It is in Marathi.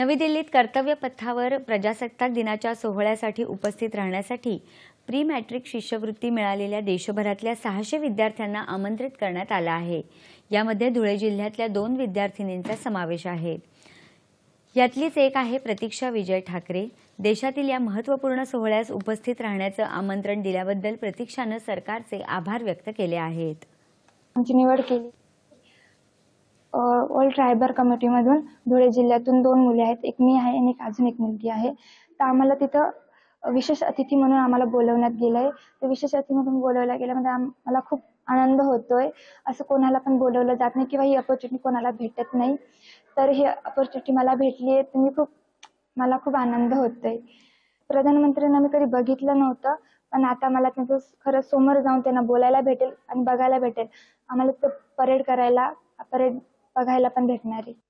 नवी दिल्लीत कर्तव्य पथावर प्रजासत्ताक दिनाच्या सोहळ्यासाठी उपस्थित राहण्यासाठी प्री मॅट्रिक शिष्यवृत्ती मिळालेल्या देशभरातल्या सहाशे विद्यार्थ्यांना आमंत्रित करण्यात आलं आहे. यामध्ये धुळे जिल्ह्यातल्या दोन विद्यार्थिनींचा समावेश आहे. यातलीच एक आहे प्रतीक्षा विजय ठाकरे. देशातील या महत्त्वपूर्ण सोहळ्यास उपस्थित राहण्याचं आमंत्रण दिल्याबद्दल प्रतीक्षानं सरकारचे आभार व्यक्त केले आहेत. आमची निवड केली. ट्रायबर कमिटीमधून धुळे जिल्ह्यातून दोन मुले आहेत. एक मी आहे आणि एक अजून एक मुलगी आहे. तर आम्हाला तिथं विशेष अतिथी म्हणून आम्हाला बोलवण्यात गेलं आहे तर विशेष अतिथी म्हणून बोलवल्या गेल्यामध्ये म्हणजे आम्हाला खूप आनंद होतोय. असं कोणाला पण बोलवलं जात नाही किंवा ही अपॉर्च्युनिटी कोणाला भेटत नाही. तर ही अपॉर्च्युनिटी मला भेटली आहे तर मी खूप मला खूप आनंद होतोय. प्रधानमंत्र्यांना मी कधी बघितलं नव्हतं पण आता मला त्यांचं खरं समोर जाऊन त्यांना बोलायला भेटेल आणि बघायला भेटेल. आम्हाला तो परेड करायला परेड बघायला पण भेटणार. आहे